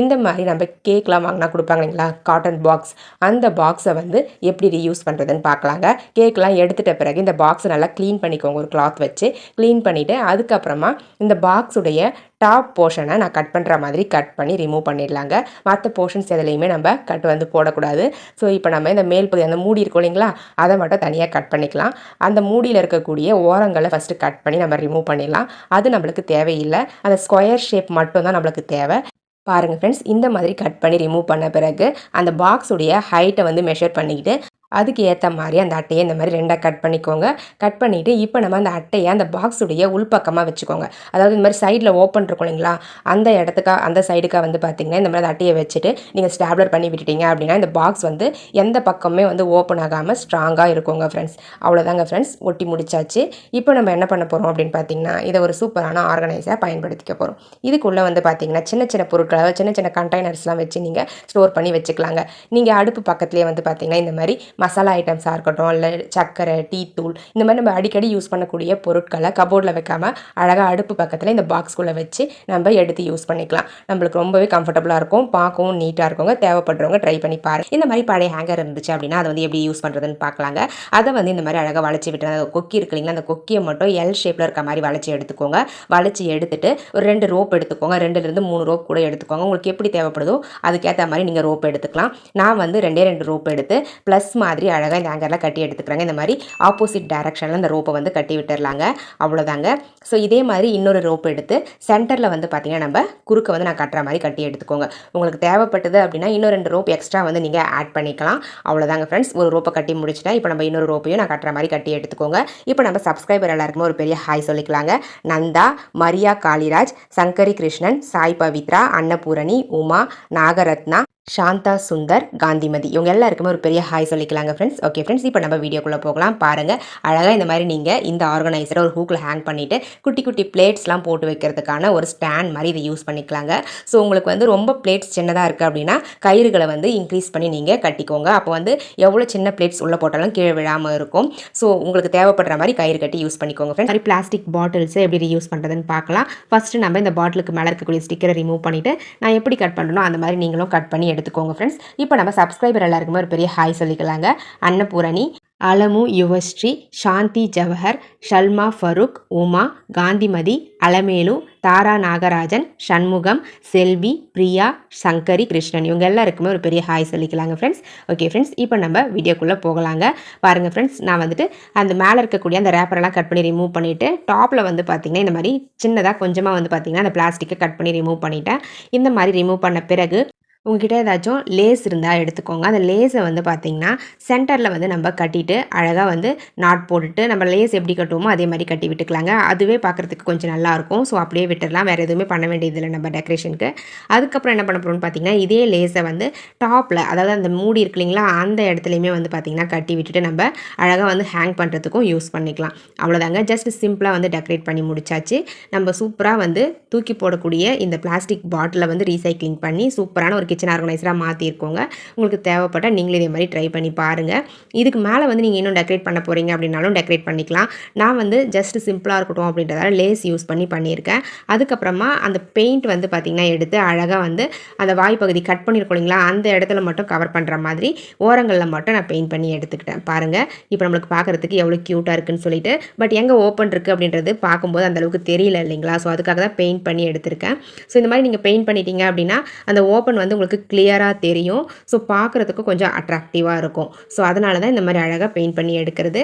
இந்த மாதிரி நம்ம கேக்லாம் வாங்கினா கொடுப்பாங்க இல்லைங்களா? காட்டன் பாக்ஸ் அந்த பாக்ஸை வந்து எப்படி ரீயூஸ் பண்ணுறதுன்னு பார்க்கலாங்க. கேக்லாம் எடுத்துட்ட பிறகு இந்த பாக்ஸை நல்லா க்ளீன் பண்ணிக்கோங்க. ஒரு கிளாத் வச்சு க்ளீன் பண்ணிவிட்டு அதுக்கப்புறமா இந்த பாக்ஸுடைய டாப் போர்ஷனை நான் கட் பண்ணுற மாதிரி கட் பண்ணி ரிமூவ் பண்ணிடலாங்க. மற்ற போர்ஷன்ஸ் எதுலேயுமே நம்ம கட் வந்து போடக்கூடாது. ஸோ இப்போ நம்ம இந்த மேல் பகுதி அந்த மூடி இருக்கும் இல்லைங்களா? அதை மட்டும் தனியாக கட் பண்ணிக்கலாம். அந்த மூடியில் இருக்கக்கூடிய ஓரங்களை ஃபஸ்ட்டு கட் பண்ணி நம்ம ரிமூவ் பண்ணிடலாம். அது நம்மளுக்கு தேவையில்லை. அந்த ஸ்கொயர் ஷேப் மட்டும் தான் நம்மளுக்கு தேவை. பாருங்கள் ஃப்ரெண்ட்ஸ் இந்த மாதிரி கட் பண்ணி ரிமூவ் பண்ண பிறகு அந்த பாக்ஸுடைய ஹைட்டை வந்து மெஷர் பண்ணிக்கிட்டு அதுக்கு ஏற்ற மாதிரி அந்த அட்டையை இந்த மாதிரி ரெண்டாக கட் பண்ணிக்கோங்க. கட் பண்ணிவிட்டு இப்போ நம்ம அந்த அட்டையை அந்த பாக்ஸுடைய உள்பக்கமாக வச்சுக்கோங்க. அதாவது இந்த மாதிரி சைடில் ஓப்பன் இருக்கும் இல்லைங்களா? அந்த இடத்துக்கா அந்த சைடுக்காக வந்து பார்த்திங்கன்னா இந்த மாதிரி அந்த அட்டையை வச்சுட்டு நீங்கள் ஸ்டாப்லர் பண்ணி விட்டுட்டீங்க அப்படின்னா இந்த பாக்ஸ் வந்து எந்த பக்கமே வந்து ஓப்பன் ஆகாமல் ஸ்ட்ராங்காக இருக்குங்க ஃப்ரெண்ட்ஸ் அவ்வளோதாங்க ஃப்ரெண்ட்ஸ் ஒட்டி முடிச்சாச்சு. இப்போ நம்ம என்ன பண்ண போகிறோம் அப்படின்னு பார்த்தீங்கன்னா இதை ஒரு சூப்பரான ஆர்கனைஸாக பயன்படுத்திக்க போகிறோம் இதுக்குள்ளே வந்து பார்த்திங்கன்னா சின்ன சின்ன பொருட்கள் அதாவது சின்ன சின்ன கண்டெய்னர்ஸ்லாம் வச்சு நீங்கள் ஸ்டோர் பண்ணி வச்சுக்கலாங்க. நீங்கள் அடுப்பு பக்கத்துலேயே வந்து பார்த்திங்கன்னா இந்த மாதிரி மசாலா ஐட்டம்ஸாக இருக்கட்டும் இல்லை சர்க்கரை டீ தூள் இந்த மாதிரி நம்ம அடிக்கடி யூஸ் பண்ணக்கூடிய பொருட்களை கபோர்டில் வைக்காமல் அழகாக அடுப்பு பக்கத்தில் இந்த பாக்ஸ்குள்ளே வச்சு நம்ம எடுத்து யூஸ் பண்ணிக்கலாம். நம்மளுக்கு ரொம்பவே கம்ஃபர்டபுளாக இருக்கும். பார்க்கவும் நீட்டாக இருக்குங்க. தேவைப்படுறவங்க ட்ரை பண்ணி பாருங்க இந்த மாதிரி பழைய ஹேங்கர் இருந்துச்சு அப்படின்னா அதை வந்து எப்படி யூஸ் பண்ணுறதுன்னு பார்க்கலாங்க. அதை வந்து இந்த மாதிரி அழகாக வளைச்சி விட்டுறது அந்த கொக்கி இருக்கு இல்லைங்களா அந்த கொக்கியை மட்டும் எல் ஷேப்பில் இருக்க மாதிரி வளைச்சி எடுத்துக்கோங்க. வளைச்சி எடுத்துட்டு ஒரு ரெண்டு ரோப் எடுத்துக்கோங்க. ரெண்டுலேருந்து மூணு ரோப் கூட எடுத்துக்கோங்க. உங்களுக்கு எப்படி தேவைப்படுதோ அதுக்கேற்ற மாதிரி நீங்கள் ரோப் எடுத்துக்கலாம். நான் வந்து ரெண்டே ரெண்டு ரோப் எடுத்து ப்ளஸ் மாதிரி மாதிரி அழகாக இந்த ஆங்கரில் கட்டி எடுத்துக்கிறாங்க. இந்த மாதிரி ஆப்போசிட் டைரக்ஷனில் இந்த ரோப்பை வந்து கட்டி விட்டுறலாங்க அவ்வளோதாங்க ஸோ இதே மாதிரி இன்னொரு ரோப் எடுத்து சென்டரில் வந்து பார்த்திங்கன்னா நம்ம குறுக்க வந்து நான் கட்டுற மாதிரி கட்டி எடுத்துக்கோங்க. உங்களுக்கு தேவைப்பட்டது அப்படின்னா இன்னும் ரெண்டு ரோப் எக்ஸ்ட்ரா வந்து நீங்கள் ஆட் பண்ணிக்கலாம். அவ்வளோதாங்க ஃப்ரெண்ட்ஸ் ஒரு ரோப்பை கட்டி முடிச்சுட்டா இப்போ நம்ம இன்னொரு ரோப்பையும் நான் கட்டுற மாதிரி கட்டி எடுத்துக்கோங்க. இப்போ நம்ம சப்ஸ்கிரைபர் எல்லாருக்குமே ஒரு பெரிய ஹாய் சொல்லிக்கலாங்க. நந்தா மரியா காளிராஜ் சங்கரி கிருஷ்ணன் சாய் பவித்ரா அன்னபூரணி உமா நாகரத்னா சாந்தா சுந்தர் காந்திமதி. இவங்க எல்லாருக்குமே ஒரு பெரிய ஹாய் சொல்லிக்கலாங்க ஃப்ரெண்ட்ஸ் ஓகே ஃப்ரெண்ட்ஸ் இப்போ நம்ம வீடியோக்குள்ளே போகலாம். பாருங்கள் அழகாக இந்த மாதிரி நீங்கள் இந்த ஆர்கனைசரை ஒரு ஹூக்கில் ஹேங் பண்ணிவிட்டு குட்டி குட்டி பிளேட்ஸ்லாம் போட்டு வைக்கிறதுக்கான ஒரு ஸ்டாண்ட் மாதிரி இதை யூஸ் பண்ணிக்கலாங்க. ஸோ உங்களுக்கு வந்து ரொம்ப பிளேட்ஸ் சின்னதாக இருக்குது அப்படின்னா கயிறுகளை வந்து இன்க்ரீஸ் பண்ணி நீங்கள் கட்டிக்கோங்க. அப்போ வந்து எவ்வளோ சின்ன பிளேட்ஸ் உள்ளே போட்டாலும் கீழே விழாமல் இருக்கும். ஸோ உங்களுக்கு தேவைப்படுற மாதிரி கயிறு கட்டி யூஸ் பண்ணிக்கோங்க ஃப்ரெண்ட்ஸ் மாதிரி பிளாஸ்டிக் பாட்டில்ஸை எப்படி யூஸ் பண்ணுறதுன்னு பார்க்கலாம். ஃபஸ்ட்டு நம்ம இந்த பாட்டிலுக்கு மேலே இருக்கக்கூடிய ஸ்டிக்கரை ரிமூவ் பண்ணிவிட்டு நான் எப்படி கட் பண்ணணும் அந்த மாதிரி நீங்களும் கட் பண்ணி எடுத்துக்கோங்க ஃப்ரெண்ட்ஸ் இப்போ நம்ம சப்ஸ்கிரைபர் எல்லாருக்குமே ஒரு பெரிய ஹாய் சொல்லிக்கலாங்க. அன்னபூரணி அலமு யுவஸ்ரீ சாந்தி ஜவஹர் ஷல்மா ஃபரூக் உமா காந்திமதி அலமேலு தாரா நாகராஜன் சண்முகம் செல்வி பிரியா சங்கரி கிருஷ்ணன். இவங்க எல்லாருக்குமே ஒரு பெரிய ஹாய் சொல்லிக்கலாங்க ஃப்ரெண்ட்ஸ் ஓகே ஃப்ரெண்ட்ஸ் இப்போ நம்ம வீடியோக்குள்ளே போகலாங்க. பாருங்கள் ஃப்ரெண்ட்ஸ் நான் வந்துட்டு அந்த மேலே இருக்கக்கூடிய அந்த ரேப்பரெல்லாம் கட் பண்ணி ரிமூவ் பண்ணிவிட்டு டாப்பில் வந்து பார்த்திங்கன்னா இந்த மாதிரி சின்னதாக கொஞ்சமாக வந்து பார்த்திங்கன்னா அந்த பிளாஸ்டிக்கை கட் பண்ணி ரிமூவ் பண்ணிட்டேன். இந்த மாதிரி ரிமூவ் பண்ண பிறகு உங்ககிட்ட ஏதாச்சும் லேஸ் இருந்தால் எடுத்துக்கோங்க. அந்த லேஸை வந்து பார்த்திங்கன்னா சென்டரில் வந்து நம்ம கட்டிட்டு அழகாக வந்து நாட் போட்டுட்டு நம்ம லேஸ் எப்படி கட்டுவோமோ அதே மாதிரி கட்டி விட்டுக்கலாங்க. அதுவே பார்க்குறதுக்கு கொஞ்சம் நல்லாயிருக்கும் ஸோ அப்படியே விட்டுடலாம். வேறு எதுவுமே பண்ண வேண்டியதில்லை நம்ம டெக்கரேஷனுக்கு அதுக்கப்புறம் என்ன பண்ண போகிறோம்னு பார்த்தீங்கன்னா இதே லேஸை வந்து டாப்பில் அதாவது அந்த மூடி இருக்கு இல்லைங்களா அந்த இடத்துலையுமே வந்து பார்த்திங்கன்னா கட்டி விட்டுட்டு நம்ம அழகாக வந்து ஹேங் பண்ணுறதுக்கும் யூஸ் பண்ணிக்கலாம். அவ்வளோதாங்க. ஜஸ்ட் சிம்பிளாக வந்து டெக்கரேட் பண்ணி முடிச்சாச்சு. நம்ம சூப்பராக வந்து தூக்கி போடக்கூடிய இந்த பிளாஸ்டிக் பாட்டிலை வந்து ரீசைக்ளிங் பண்ணி சூப்பரான ஒரு கிச்சன் ஆர்கனைசராக மாற்றிருக்கோங்க உங்களுக்கு தேவைப்பட்டால் நீங்களும் இதே மாதிரி ட்ரை பண்ணி பாருங்கள் இதுக்கு மேலே வந்து நீங்கள் இன்னும் டெக்கரேட் பண்ண போகிறீங்க அப்படின்னாலும் டெக்கரேட் பண்ணிக்கலாம். நான் வந்து ஜஸ்ட் சிம்பிளாக இருக்கட்டும் அப்படின்றதால லேஸ் யூஸ் பண்ணி பண்ணியிருக்கேன். அதுக்கப்புறமா அந்த பெயிண்ட் வந்து பார்த்திங்கன்னா எடுத்து அழகாக வந்து அந்த வாய்ப்பகுதி கட் பண்ணியிருக்கோம் இல்லைங்களா? அந்த இடத்துல மட்டும் கவர் பண்ணுற மாதிரி ஓரங்களில் மட்டும் நான் பெயிண்ட் பண்ணி எடுத்துக்கிட்டேன். பாருங்கள் இப்போ நம்மளுக்கு பார்க்குறதுக்கு எவ்வளோ க்யூட்டாக இருக்குன்னு சொல்லிட்டு. பட் எங்கே ஓப்பன் இருக்குது அப்படின்றது பார்க்கும்போது அந்தளவுக்கு தெரியல இல்லைங்களா? ஸோ அதுக்காக தான் பெயிண்ட் பண்ணி எடுத்திருக்கேன். ஸோ இந்த மாதிரி நீங்கள் பெயிண்ட் பண்ணிட்டீங்க அப்படின்னா அந்த ஓப்பன் வந்து உங்களுக்கு கிளியராக தெரியும். ஸோ பார்க்குறதுக்கு கொஞ்சம் அட்ராக்டிவாக இருக்கும். ஸோ அதனால தான் இந்த மாதிரி அழகாக பெயிண்ட் பண்ணி எடுக்கிறது.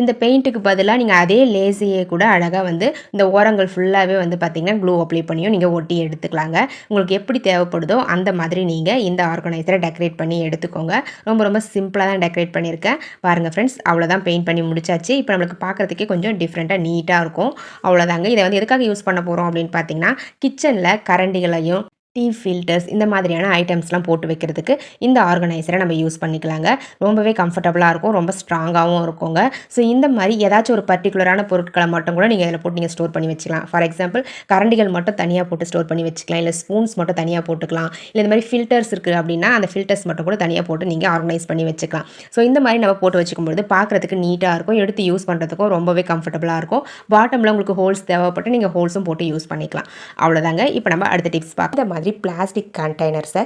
இந்த பெயிண்ட்டுக்கு பதிலாக நீங்கள் அதே லேசியே கூட அழகாக வந்து இந்த ஓரங்கள் ஃபுல்லாகவே வந்து பார்த்திங்கன்னா க்ளூ அப்ளை பண்ணியும் நீங்கள் ஒட்டி எடுத்துக்கலாங்க. உங்களுக்கு எப்படி தேவைப்படுதோ அந்த மாதிரி நீங்கள் இந்த ஆர்கனைசரை டெக்கரேட் பண்ணி எடுத்துக்கோங்க. ரொம்ப ரொம்ப சிம்பிளாக தான் டெக்கரேட் பண்ணியிருக்கேன். பாருங்கள் ஃப்ரெண்ட்ஸ் அவ்வளோதான் பெயிண்ட் பண்ணி முடிச்சாச்சு. இப்போ நம்மளுக்கு பார்க்குறதுக்கே கொஞ்சம் டிஃப்ரெண்ட்டாக நீட்டாக இருக்கும். அவ்வளோதாங்க இதை வந்து எதுக்காக யூஸ் பண்ண போகிறோம் அப்படின்னு பார்த்தீங்கன்னா கிச்சனில் கரண்டிகளையும் டீ ஃபில்டர்ஸ் இந்த மாதிரியான ஐட்டம்ஸ்லாம் போட்டு வைக்கிறதுக்கு இந்த ஆர்கனைசரை நம்ம யூஸ் பண்ணிக்கலாங்க. ரொம்பவே கம்ஃபர்டபுளாக இருக்கும் ரொம்ப ஸ்ட்ராங்காகவும் இருக்குங்க. ஸோ இந்த மாதிரி ஏதாச்சும் ஒரு பர்டிகுலரான பொருட்களை மட்டும் கூட நீங்கள் இதில் போட்டு நீங்கள் ஸ்டோர் பண்ணி வச்சுக்கலாம். ஃபார் எக்ஸாம்பிள் கரண்டிகள் மட்டும் தனியாக போட்டு ஸ்டோர் பண்ணி வச்சுக்கலாம். இல்லை ஸ்பூன்ஸ் மட்டும் தனியாக போட்டுக்கலாம். இல்லை இந்த மாதிரி ஃபில்டர்ஸ் இருக்குது அப்படின்னா அந்த ஃபில்டர்ஸ் மட்டும் கூட தனியாக போட்டு நீங்கள் ஆர்கனைஸ் பண்ணி வச்சுக்கலாம். ஸோ இந்த மாதிரி நம்ம போட்டு வச்சுக்கும்போது பார்க்குறதுக்கு நீட்டாக இருக்கும் எடுத்து யூஸ் பண்ணுறதுக்கும் ரொம்பவே கம்ஃபர்டபுளாக இருக்கும். பாட்டமில் உங்களுக்கு ஹோல்ஸ் தேவைப்பட்டு நீங்கள் ஹோல்ஸும் போட்டு யூஸ் பண்ணிக்கலாம். அவ்வளோதாங்க இப்போ நம்ம அடுத்த டிப்ஸ் பார்க்க இந்த மாதிரி பிளாஸ்டிக் கண்டெய்னர்ஸை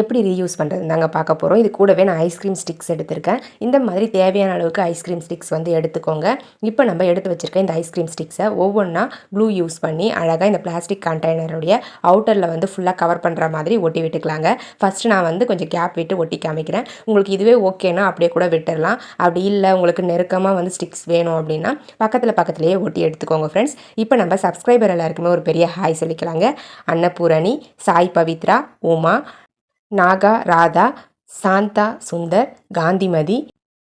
எப்படி ரீயூஸ் பண்ணுறது நாங்கள் பார்க்க போகிறோம் இது கூடவே நான் ஐஸ்கிரீம் ஸ்டிக்ஸ் எடுத்திருக்கேன். இந்த மாதிரி தேவையான அளவுக்கு ஐஸ்கிரீம் ஸ்டிக்ஸ் வந்து எடுத்துக்கோங்க. இப்போ நம்ம எடுத்து வச்சுருக்க இந்த ஐஸ்கிரீம் ஸ்டிக்ஸை ஒவ்வொன்றா க்ளூ யூஸ் பண்ணி அழகாக இந்த பிளாஸ்டிக் கண்டெய்னருடைய அவுட்டரில் வந்து ஃபுல்லாக கவர் பண்ணுற மாதிரி ஒட்டி விட்டுக்கலாங்க. ஃபஸ்ட்டு நான் வந்து கொஞ்சம் கேப் விட்டு ஒட்டி காமிக்கிறேன். உங்களுக்கு இதுவே ஓகேனா அப்படியே கூட விட்டுடலாம் அப்படி இல்லை உங்களுக்கு நெருக்கமாக வந்து ஸ்டிக்ஸ் வேணும் அப்படின்னா பக்கத்தில் பக்கத்துலேயே ஒட்டி எடுத்துக்கோங்க ஃப்ரெண்ட்ஸ் இப்போ நம்ம சப்ஸ்கிரைபர் எல்லாருக்குமே ஒரு பெரிய ஹாய் சொல்லிக்கலாங்க. அன்னபூரணி சாய் பவித்ரா உமா நாகா ராதா சாந்தா சுந்தர் காந்திமதி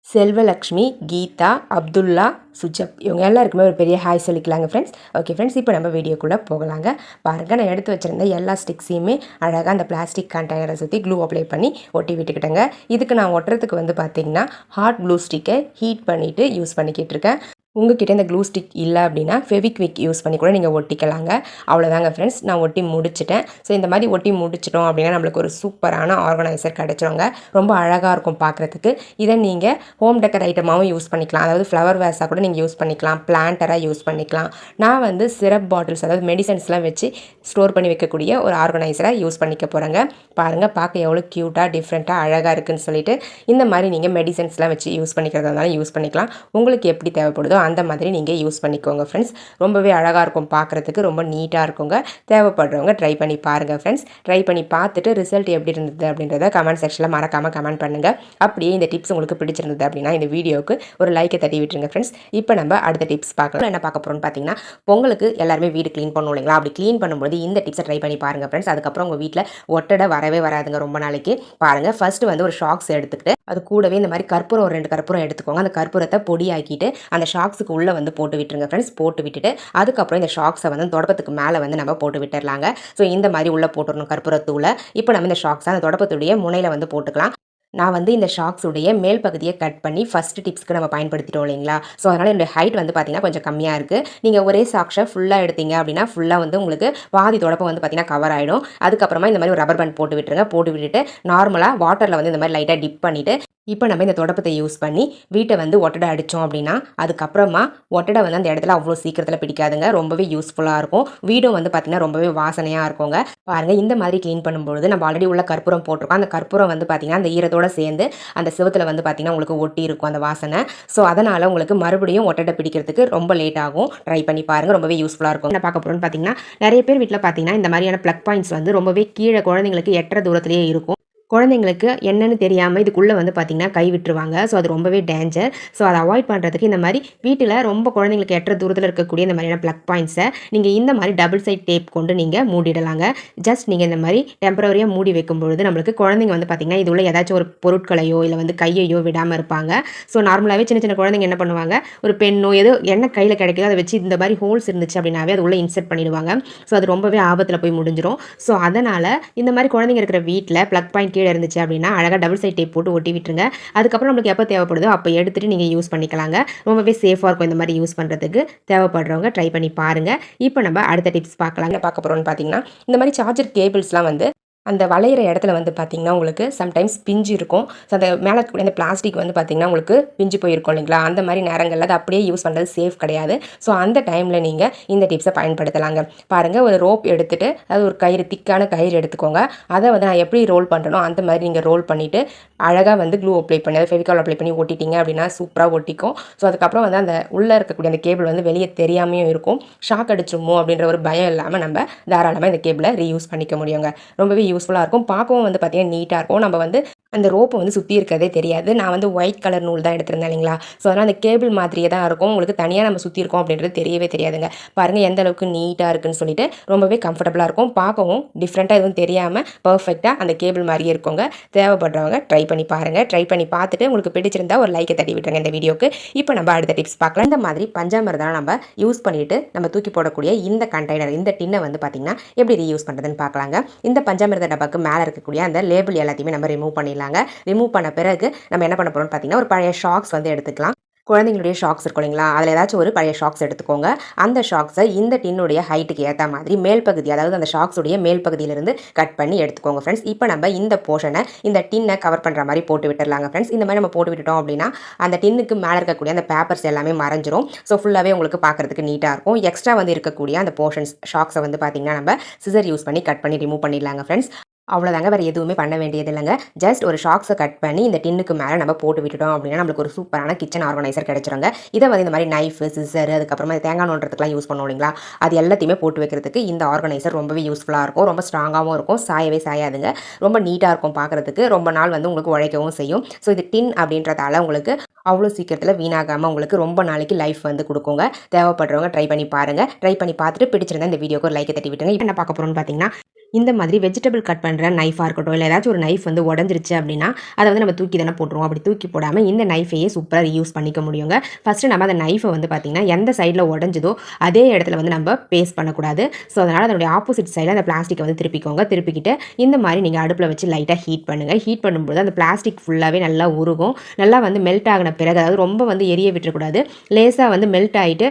செல்வலக்ஷ்மி கீதா அப்துல்லா சுஜப். இவங்க எல்லாருக்குமே ஒரு பெரிய ஹாய் சொல்லிக்கலாங்க ஃப்ரெண்ட்ஸ் ஓகே ஃப்ரெண்ட்ஸ் இப்போ நம்ம வீடியோக்குள்ளே போகலாங்க. பாருங்கள் நான் எடுத்து வச்சுருந்த எல்லா ஸ்டிக்ஸையுமே அழகாக அந்த பிளாஸ்டிக் கண்டெய்னரை சுற்றி க்ளூ அப்ளை பண்ணி ஒட்டி விட்டுக்கிட்டேங்க. இதுக்கு நான் ஒட்டுறதுக்கு வந்து பார்த்திங்கன்னா ஹாட் க்ளூ ஸ்டிக்கை ஹீட் பண்ணிவிட்டு யூஸ் பண்ணிக்கிட்டு இருக்கேன். உங்ககிட்ட இந்த க்ளூ ஸ்டிக் இல்லை அப்படின்னா ஃபெவிக்விக் யூஸ் பண்ணி கூட நீங்கள் ஒட்டிக்கலாங்க. அவ்வளோதாங்க ஃப்ரெண்ட்ஸ் நான் ஒட்டி முடிச்சிட்டேன். ஸோ இந்த மாதிரி ஒட்டி முடிச்சிட்டோம் அப்படின்னா நம்மளுக்கு ஒரு சூப்பரான ஆர்கனைசர் கிடச்சிருங்க. ரொம்ப அழகாக இருக்கும் பார்க்குறதுக்கு இதை நீங்கள் ஹோம் டெக்கர் ஐட்டமாகவும் யூஸ் பண்ணிக்கலாம். அதாவது ஃப்ளவர் வேஸாக கூட நீங்கள் யூஸ் பண்ணிக்கலாம். பிளான்டராக யூஸ் பண்ணிக்கலாம். நான் வந்து சிரப் பாட்டில்ஸ் அதாவது மெடிசன்ஸ்லாம் வச்சு ஸ்டோர் பண்ணி வைக்கக்கூடிய ஒரு ஆர்கனைசராக யூஸ் பண்ணிக்க போகிறேங்க பாருங்கள் பார்க்க எவ்வளோ க்யூட்டாக டிஃப்ரெண்ட்டாக அழகாக இருக்குன்னு சொல்லிட்டு இந்த மாதிரி நீங்கள் மெடிசன்ஸ்லாம் வச்சு யூஸ் பண்ணிக்கிறதா இருந்தாலும் யூஸ் பண்ணிக்கலாம். உங்களுக்கு எப்படி தேவைப்படுதோ அந்த மாதிரி நீங்கள் யூஸ் பண்ணிக்கோங்க ஃப்ரெண்ட்ஸ் ரொம்பவே அழகாக இருக்கும் பார்க்குறதுக்கு ரொம்ப நீட்டாக இருக்குங்க. தேவைப்படுறவங்க ட்ரை பண்ணி பாருங்கள் ஃப்ரெண்ட்ஸ் ட்ரை பண்ணி பார்த்துட்டு ரிசல்ட் எப்படி இருந்தது அப்படின்றத கமெண்ட் செக்ஷனில் மறக்காமல் கமெண்ட் பண்ணுங்கள் அப்படியே இந்த டிப்ஸ் உங்களுக்கு பிடிச்சிருந்தது அப்படின்னா இந்த வீடியோவுக்கு ஒரு லைக்கை தட்டி விட்டுருங்க ஃப்ரெண்ட்ஸ் இப்போ நம்ம அடுத்த டிப்ஸ் பார்க்கலாம். என்ன பார்க்க போகிறோம்னு பார்த்தீங்கன்னா பொங்கலுக்கு எல்லாருமே வீடு க்ளீன் பண்ணுவோம் இல்லைங்களா? அப்படி க்ளீன் பண்ணும்போது இந்த டிப்ஸை ட்ரை பண்ணி பாருங்கள் ஃப்ரெண்ட்ஸ் அதுக்கப்புறம் உங்கள் வீட்டில் ஒட்டடை வரவே வராதுங்க ரொம்ப நாளைக்கு. பாருங்கள் ஃபஸ்ட்டு வந்து ஒரு ஷாக்ஸ் எடுத்துக்கிட்டு அது கூடவே இந்த மாதிரி கற்பூரம் ஒரு ரெண்டு கற்பூரம் எடுத்துக்கோங்க. அந்த கற்பூரத்தை பொடியாக்கிட்டு அந்த ஷாக்ஸ் ஷாக்ஸுக்கு உள்ளே வந்து போட்டு விட்டுருங்க ஃப்ரெண்ட்ஸ் போட்டு விட்டுட்டு அதுக்கப்புறம் இந்த ஷாக்ஸை வந்து தொடப்பத்துக்கு மேலே வந்து நம்ம போட்டு விட்டுடலாங்க ஸோ இந்த மாதிரி உள்ளே போட்டுடணும் கற்பூரத்தூளை. இப்போ நம்ம இந்த ஷாக்ஸை அந்த தொடப்பத்துடைய முனையில் வந்து போட்டுக்கலாம். நான் வந்து இந்த ஷாக்ஸுடைய மேல் பகுதியை கட் பண்ணி ஃபஸ்ட் டிப்ஸ்க்கு நம்ம பயன்படுத்திட்டோம் இல்லைங்களா? ஸோ அதனால் என்னுடைய ஹைட் வந்து பார்த்திங்கன்னா கொஞ்சம் கம்மியாக இருக்குது நீங்கள் ஒரே சாக்ஸை ஃபுல்லாக எடுத்தீங்க அப்படின்னா ஃபுல்லாக வந்து உங்களுக்கு பாதி தொடப்பம் வந்து பார்த்திங்கன்னா கவர் ஆகிடும் அதுக்கப்புறமா இந்த மாதிரி ஒரு ரப்பர் பேண்ட் போட்டு விட்டுருங்க. போட்டு விட்டுட்டு நார்மலாக வாட்டரில் வந்து இந்த மாதிரி லைட்டாக டிப் பண்ணிவிட்டு இப்போ நம்ம இந்த தொடப்பத்தை யூஸ் பண்ணி வீட்டை வந்து ஒட்டடை அடித்தோம் அப்படின்னா அதுக்கப்புறமா ஒட்டடை வந்து அந்த இடத்துல அவ்வளோ சீக்கிரத்தில் பிடிக்காதுங்க. ரொம்பவே யூஸ்ஃபுல்லாக இருக்கும். வீடும் வந்து பார்த்திங்கன்னா ரொம்பவே வாசனையாக இருக்குங்க. பாருங்கள் இந்த மாதிரி க்ளீன் பண்ணும்பொழுது நம்ம ஆல்ரெடி உள்ள கற்பூரம் போட்டிருக்கோம். அந்த கற்பூரம் வந்து பார்த்திங்கன்னா அந்த ஈரத்தோடு சேர்ந்து அந்த சிவத்தில் வந்து பார்த்திங்கன்னா உங்களுக்கு ஒட்டி இருக்கும் அந்த வாசனை. ஸோ அதனால் உங்களுக்கு மறுபடியும் ஒட்டடை பிடிக்கிறதுக்கு ரொம்ப லேட் ஆகும். ட்ரை பண்ணி பாருங்கள் ரொம்பவே யூஸ்ஃபுல்லாக இருக்கும். என்ன பார்க்க போகிறோம்னு பார்த்தீங்கன்னா நிறைய பேர் வீட்டில் பார்த்தீங்கன்னா இந்த மாதிரியான ப்ளக் பாயிண்ட்ஸ் வந்து ரொம்பவே கீழே குழந்தைங்களுக்கு எட்டரை தூரத்துலேயே இருக்கும். குழந்தைங்களுக்கு என்னென்னு தெரியாமல் இதுக்குள்ளே வந்து பார்த்திங்கன்னா கை விட்டுருவாங்க. ஸோ அது ரொம்பவே டேஞ்சர் ஸோ அதை அவாய்ட் பண்ணுறதுக்கு இந்த மாதிரி வீட்டில் ரொம்ப குழந்தைங்களுக்கு எட்ட தூரத்தில் இருக்கக்கூடிய இந்த மாதிரியான ப்ளக் பாயிண்ட்ஸை நீங்கள் இந்த மாதிரி டபுள் சைட் டேப் கொண்டு நீங்கள் மூடிடலாங்க. ஜஸ்ட் நீங்கள் இந்த மாதிரி டெம்பரவரியாக மூடி வைக்கும் பொழுது நம்மளுக்கு குழந்தைங்க வந்து பார்த்திங்கன்னா இது உள்ள ஏதாச்சும் ஒரு பொருட்களையோ இல்லை வந்து கையையோ விடாமல் இருப்பாங்க. ஸோ நார்மலாகவே சின்ன சின்ன குழந்தைங்க என்ன பண்ணுவாங்க? ஒரு பெண்ணோ ஏதோ என்ன கையில் கிடைக்குதோ அதை வச்சு இந்த மாதிரி ஹோல்ஸ் இருந்துச்சு அப்படின்னாவே அது உள்ளே இன்செர்ட் பண்ணிடுவாங்க. ஸோ அது ரொம்பவே ஆபத்தில் போய் முடிஞ்சிடும் ஸோ அதனால் இந்த மாதிரி குழந்தைங்க இருக்கிற வீட்டில் ப்ளக் பாயிண்ட் கீழே இருந்துச்சு அப்படின்னா அழகாக டபுள் சைட் டேப் போட்டு ஒட்டி விட்டுருங்க. அதுக்கப்புறம் நம்மளுக்கு எப்போ தேவைப்படுதோ அப்போ எடுத்துகிட்டு நீங்கள் யூஸ் பண்ணிக்கலாங்க. ரொம்பவே சேஃபாக இருக்கும் இந்த மாதிரி யூஸ் பண்ணுறதுக்கு தேவைப்படுறவங்க ட்ரை பண்ணி பாருங்கள் இப்போ நம்ம அடுத்த டிப்ஸ் பார்க்கலாங்க. பார்க்க போகிறோம்னு பார்த்தீங்கன்னா இந்த மாதிரி சார்ஜர் கேபிள்ஸ்லாம் வந்து அந்த வளையிற இடத்துல வந்து பார்த்திங்கன்னா உங்களுக்கு சம்டைம்ஸ் பிஞ்சு இருக்கும். ஸோ அந்த மேலே இருக்கக்கூடிய அந்த பிளாஸ்டிக் வந்து பார்த்திங்கன்னா உங்களுக்கு பிஞ்சு போயிருக்கும் இல்லைங்களா? அந்த மாதிரி நேரங்களில் அது அப்படியே யூஸ் பண்ணுறது சேஃப் கிடையாது. ஸோ அந்த டைமில் நீங்கள் இந்த டிப்ஸை பயன்படுத்தலாங்க. பாருங்கள் ஒரு ரோப் எடுத்துகிட்டு அது ஒரு கயிறு திக்கான கயிறு எடுத்துக்கோங்க. அதை வந்து நான் எப்படி ரோல் பண்ணுறனோ அந்த மாதிரி நீங்கள் ரோல் பண்ணிவிட்டு அழகாக வந்து க்ளூ அப்ளை பண்ணி அதை ஃபெவிகால் அப்ளை பண்ணி ஒட்டிட்டீங்க அப்படின்னா சூப்பராக ஒட்டிக்கும். ஸோ அதுக்கப்புறம் வந்து அந்த உள்ளே இருக்கக்கூடிய அந்த கேபிள் வந்து வெளியே தெரியாமையும் இருக்கும். ஷாக் அடிச்சிருமோ அப்படின்ற ஒரு பயம் இல்லாமல் நம்ம தாராளமாக இந்த கேபிளை ரீயூஸ் பண்ணிக்க முடியுங்க. ரொம்பவே யூஸ்ஃபுல்லாக இருக்கும். பார்க்கவும் வந்து பார்த்திங்கன்னா நீட்டாக இருக்கும். நம்ம வந்து அந்த ரோப்பை வந்து சுற்றி இருக்கிறதே தெரியாது. நான் வந்து ஒயிட் கலர் நூல் தான் எடுத்திருந்தேன் இல்லைங்களா? ஸோ அதனால் அந்த கேபிள் மாதிரியே தான் இருக்கும். உங்களுக்கு தனியாக நம்ம சுற்றி இருக்கோம் அப்படின்றது தெரியவே தெரியாதுங்க. பாருங்கள் எந்த அளவுக்கு நீட்டாக இருக்குன்னு சொல்லிட்டு ரொம்பவே கம்ஃபர்டபுளாக இருக்கும். பார்க்கவும் டிஃப்ரெண்ட்டாக எதுவும் தெரியாமல் பர்ஃபெக்டாக அந்த கேபிள் மாதிரியே இருக்குங்க. தேவைப்படுறவங்க ட்ரை பண்ணி பாருங்கள் ட்ரை பண்ணி பார்த்துட்டு உங்களுக்கு பிடிச்சிருந்தா ஒரு லைக்கை தட்டி விட்டுருங்க இந்த வீடியோக்கு. இப்போ நம்ம அடுத்த டிப்ஸ் பார்க்கலாம். இந்த மாதிரி பஞ்சாமிரதம் நம்ம யூஸ் பண்ணிவிட்டு நம்ம தூக்கி போடக்கூடிய இந்த கண்டெய்னர் இந்த டின்னை வந்து பார்த்திங்கன்னா எப்படி ரீயூஸ் பண்ணுறதுன்னு பார்க்கலாங்க. இந்த பஞ்சாமிரத டப்பாக்கு மேலே இருக்கக்கூடிய அந்த லேபிள் எல்லாத்தையுமே நம்ம ரிமூவ் பண்ணிடலாம். பண்ணிடலாங்க ரிமூவ் பண்ண பிறகு நம்ம என்ன பண்ண போகிறோம்னு பார்த்தீங்கன்னா ஒரு பழைய ஷாக்ஸ் வந்து எடுத்துக்கலாம். குழந்தைங்களுடைய ஷாக்ஸ் இருக்கும் இல்லைங்களா? அதில் ஏதாச்சும் ஒரு பழைய ஷாக்ஸ் எடுத்துக்கோங்க. அந்த ஷாக்ஸை இந்த டின்னுடைய ஹைட்டுக்கு ஏற்ற மாதிரி மேல் பகுதி அதாவது அந்த ஷாக்ஸுடைய மேல் பகுதியிலிருந்து கட் பண்ணி எடுத்துக்கோங்க ஃப்ரெண்ட்ஸ் இப்போ நம்ம இந்த போர்ஷனை இந்த டின்னை கவர் பண்ணுற மாதிரி போட்டு விட்டுடலாங்க ஃப்ரெண்ட்ஸ் இந்த மாதிரி நம்ம போட்டு விட்டுட்டோம் அப்படின்னா அந்த டின்னுக்கு மேலே இருக்கக்கூடிய அந்த பேப்பர்ஸ் எல்லாமே மறைஞ்சிரும். ஸோ ஃபுல்லாகவே உங்களுக்கு பார்க்குறதுக்கு நீட்டாக இருக்கும். எக்ஸ்ட்ரா வந்து இருக்கக்கூடிய அந்த போர்ஷன்ஸ் ஷாக்ஸை வந்து பார்த்திங்கன்னா நம்ம சிசர் யூஸ் பண்ணி கட் பண்ணி ரிமூவ் பண்ணிடலாங்க ஃப்ரெண்ட்ஸ் அவ்வளோதாங்க வேறு எதுவுமே பண்ண வேண்டியது இல்லைங்க ஜஸ்ட் ஒரு ஷாக்ஸை கட் பண்ணி இந்த டின்னுக்கு மேலே நம்ம போட்டு விட்டுட்டோம் அப்படின்னா நம்மளுக்கு ஒரு சூப்பரான கிச்சன் ஆர்கனைசர் கிடச்சிருங்க. இதை வந்து இந்த மாதிரி நைஃப் சிசர் அதுக்கப்புறமா தேங்காய் நோண்டுறதுக்குலாம் யூஸ் பண்ணுவோம் இல்லைங்களா? அது எல்லாத்தையுமே போட்டு வைக்கிறதுக்கு இந்த ஆர்கனைசர் ரொம்பவே யூஸ்ஃபுல்லாக இருக்கும். ரொம்ப ஸ்ட்ராங்காகவும் இருக்கும். சாயவே சாயாதுங்க. ரொம்ப நீட்டாக இருக்கும் பார்க்குறதுக்கு ரொம்ப நாள் வந்து உங்களுக்கு உழைக்கவும் செய்யும். ஸோ இது டின் அப்படின்றதால உங்களுக்கு அவ்வளோ சீக்கிரத்தில் வீணாகாமல் உங்களுக்கு ரொம்ப நாளைக்கு லைஃப் வந்து கொடுக்குங்க. தேவைப்படுறவங்க ட்ரை பண்ணி பாருங்கள் ட்ரை பண்ணி பார்த்துட்டு பிடிச்சிருந்தா இந்த வீடியோக்கு ஒரு லைக்கை தட்டி விட்டுங்க இப்போ என்ன பார்க்க போகிறோம்னு பார்த்தீங்கன்னா இந்த மாதிரி வெஜிடபிள் கட் பண்ணுற நைஃபாக இருக்கட்டும் இல்லை ஏதாச்சும் ஒரு நைஃப் வந்து உடஞ்சிருச்சு அப்படின்னா அதை வந்து நம்ம தூக்கி தானே போட்டுருவோம். அப்படி தூக்கி போடாமல் இந்த நைஃபையே சூப்பராக யூஸ் பண்ணிக்க முடியுங்க. ஃபஸ்ட்டு நம்ம அந்த நைஃபை வந்து பார்த்திங்கன்னா எந்த சைடில் உடஞ்சதோ அதே இடத்துல வந்து நம்ம பேஸ்ட் பண்ணக்கூடாது. ஸோ அதனால் அதனுடைய ஆப்போசிட் சைடில் அந்த பிளாஸ்டிக்கை வந்து திருப்பிக்கோங்க. திருப்பிக்கிட்டு இந்த மாதிரி நீங்கள் அடுப்பில் வச்சு லைட்டாக ஹீட் பண்ணுங்கள் ஹீட் பண்ணும்போது அந்த பிளாஸ்டிக் ஃபுல்லாகவே நல்லா உருகும். நல்லா வந்து மெல்ட் ஆகின பிறகு அதாவது ரொம்ப வந்து எரிய விட்டுறக்கூடாது. லேசாக வந்து மெல்ட் ஆகிட்டு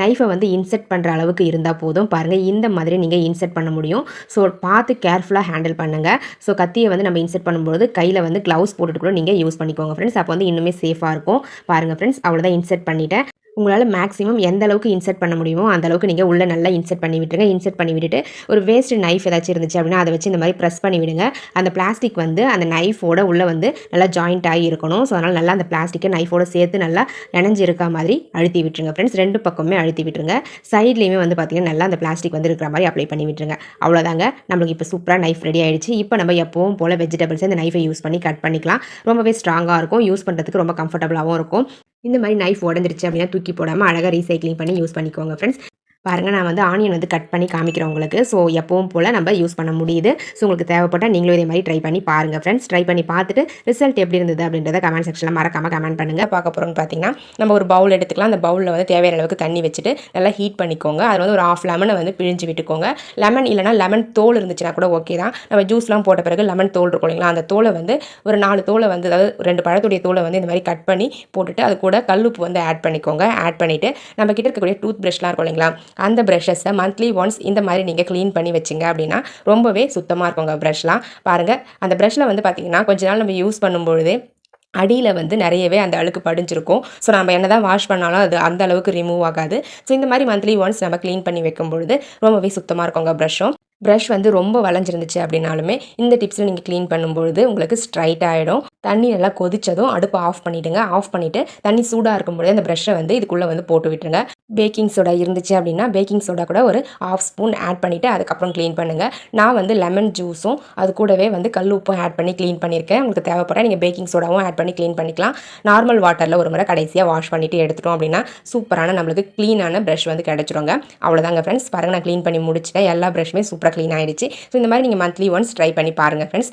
நைஃபை வந்து இன்செர்ட் பண்ணுற அளவுக்கு இருந்தால் போதும். பாருங்கள் இந்த மாதிரி நீங்கள் இன்செர்ட் பண்ண முடியும். ஸோ பார்த்து கேர்ஃபுல்லாக ஹேண்டில் பண்ணுங்கள் ஸோ கத்தியை வந்து நம்ம இன்செர்ட் பண்ணும்போது கையில் வந்து க்ளவுஸ் போட்டுட்டு கூட நீங்கள் யூஸ் பண்ணிக்கோங்க ஃப்ரெண்ட்ஸ் அப்போ வந்து இன்னுமே சேஃபாக இருக்கும். பாருங்கள் ஃப்ரெண்ட்ஸ் அவ்வளோதான் இன்செர்ட் பண்ணிவிட்டேன் உங்களால் மேக்ஸிமம் எந்த அளவுக்கு இன்செர்ட் பண்ண முடியுமோ அந்த அளவுக்கு நீங்கள் உள்ளே நல்லா இன்செர்ட் பண்ணி விட்டுருங்க. இன்செர்ட் பண்ணி விட்டுட்டு ஒரு வேஸ்ட் நைஃப் ஏதாச்சும் இருந்துச்சு அப்படின்னா அதை வச்சு இந்த மாதிரி ப்ரெஸ் பண்ணி விடுங்க. அந்த பிளாஸ்டிக் வந்து அந்த நைஃபோட உள்ளே வந்து நல்லா ஜாயிண்ட் ஆகி இருக்கணும். ஸோ அதனால் நல்லா அந்த பிளாஸ்டிக்கை நைஃபோட சேர்த்து நல்லா நினைஞ்சு இருக்க மாதிரி அழுத்தி விட்டுருங்க. ஃப்ரெண்ட்ஸ் ரெண்டு பக்கமே அழுத்தி விட்டுருங்க. சைட்லேயுமே வந்து பார்த்திங்கன்னா நல்லா அந்த பிளாஸ்டிக் வந்து இருக்கிற மாதிரி அப்ளை பண்ணி விட்டுருங்க. அவ்வளோதாங்க நம்மளுக்கு இப்போ சூப்பராக நைஃப் ரெடி ஆகிடுச்சு இப்போ நம்ம எப்பவும் போல் வெஜிடபிள்ஸ் இந்த நைஃபை யூஸ் பண்ணி கட் பண்ணிக்கலாம். ரொம்பவே ஸ்ட்ராங்காக இருக்கும். யூஸ் பண்ணுறதுக்கு ரொம்ப கம்ஃபர்டபுளாகவும் இருக்கும். இந்த மாதிரி நைஃப் உடஞ்சிருச்சு அப்படின்னா தூக்கி போடாமல் அழகாக ரீசைக்ளிங் பண்ணி யூஸ் பண்ணிக்கோங்க ஃப்ரெண்ட்ஸ் பாருங்கள் நான் வந்து ஆனியன் வந்து கட் பண்ணி காமிக்கிறேன் உங்களுக்கு. ஸோ எப்பவும் போல் நம்ம யூஸ் பண்ண முடியுது. ஸோ உங்களுக்கு தேவைப்பட்டால் நீங்களும் இதே மாதிரி ட்ரை பண்ணி பாருங்கள் ஃப்ரெண்ட்ஸ் ட்ரை பண்ணி பார்த்துட்டு ரிசல்ட் எப்படி இருந்தது அப்படின்றத கமெண்ட் செக்ஷனில் மறக்காமல் கமெண்ட் பண்ணுங்கள் பார்க்க போகிறோம்னு பார்த்தீங்கன்னா நம்ம ஒரு பவுல் எடுத்துக்கலாம். அந்த பவுலில் வந்து தேவையான அளவுக்கு தண்ணி வச்சுட்டு நல்லா ஹீட் பண்ணிக்கோங்க. அதில் வந்து ஒரு ஆஃப் லெமனை வந்து பிழிஞ்சு விட்டுக்கோங்க. லெமன் இல்லைனா லெமன் தோல் இருந்துச்சுன்னா கூட ஓகே தான். நம்ம ஜூஸ்லாம் போட்ட பிறகு லெமன் தோல் இருக்கும் இல்லைங்களா? அந்த தோலை வந்து ஒரு நாலு தோலை வந்து அதாவது ரெண்டு பழத்துடைய தோலை வந்து இந்த மாதிரி கட் பண்ணி போட்டுட்டு அது கூட கல்லுப்பு வந்து ஆட் பண்ணிக்கோங்க. ஆட் பண்ணிவிட்டு நம்ம கிட்ட இருக்கக்கூடிய டூத் ப்ரஷ்லாம் இருக்கும் இல்லைங்களா? அந்த ப்ரஷஸை மந்த்லி ஒன்ஸ் இந்த மாதிரி நீங்கள் க்ளீன் பண்ணி வச்சிங்க அப்படின்னா ரொம்பவே சுத்தமாக இருக்குங்க ப்ரஷ்லாம் பாருங்கள் அந்த ப்ரஷ்ஷில் வந்து பார்த்திங்கன்னா கொஞ்ச நாள் நம்ம யூஸ் பண்ணும்பொழுதே அடியில் வந்து நிறையவே அந்த அழுக்கு படிஞ்சிருக்கும். ஸோ நம்ம என்ன தான் வாஷ் பண்ணாலும் அது அந்த அளவுக்கு ரிமூவ் ஆகாது. ஸோ இந்த மாதிரி மந்த்லி ஒன்ஸ் நம்ம க்ளீன் பண்ணி வைக்கும் பொழுது ரொம்பவே சுத்தமாக இருக்குங்க ப்ரஷ்ஷும் ப்ரஷ் வந்து ரொம்ப வளைஞ்சிருந்துச்சு அப்படின்னாலுமே இந்த டிப்ஸில் நீங்கள் க்ளீன் பண்ணும்பொழுது உங்களுக்கு ஸ்ட்ரைட் ஆகிடும் தண்ணி நல்லா கொதிச்சதும் அடுப்பை ஆஃப் பண்ணிவிடுங்க ஆஃப் பண்ணிவிட்டு தண்ணி சூடாக இருக்கும்பொழுது அந்த ப்ரஷ்ஷை வந்து இதுக்குள்ளே வந்து போட்டு விட்டுருங்க. பேக்கிங் சோடா இருந்துச்சு அப்படின்னா பேக்கிங் சோடா கூட ஒரு ஆஃப் ஸ்பூன் ஆட் பண்ணிவிட்டு அதுக்கப்புறம் க்ளீன் பண்ணுங்கள் நான் வந்து லெமன் ஜூஸும் அது கூடவே வந்து கல் உப்பும் ஆட் பண்ணி க்ளீன் பண்ணியிருக்கேன். உங்களுக்கு தேவைப்படுற நீங்கள் பேக்கிங் சோடாவும் ஆட் பண்ணி க்ளீன் பண்ணிக்கலாம். நார்மல் வாட்டரில் ஒரு முறை கடைசியாக வாஷ் பண்ணிவிட்டு எடுத்துட்டோம் அப்படின்னா சூப்பரான நம்மளுக்கு க்ளீனான ப்ரஷ் வந்து கிடச்சிருங்க. அவ்வளோதாங்க ஃப்ரெண்ட்ஸ் பாருங்கள் நான் க்ளீன் பண்ணி முடிச்சுட்டேன். எல்லா ப்ரஷ்ஷுமே சூப்பராக க்ளீன் ஆயிடுச்சு. ஸோ இந்த மாதிரி நீங்கள் மந்த்லி ஒன்ஸ் ட்ரை பண்ணி பாருங்கள் ஃப்ரெண்ட்ஸ்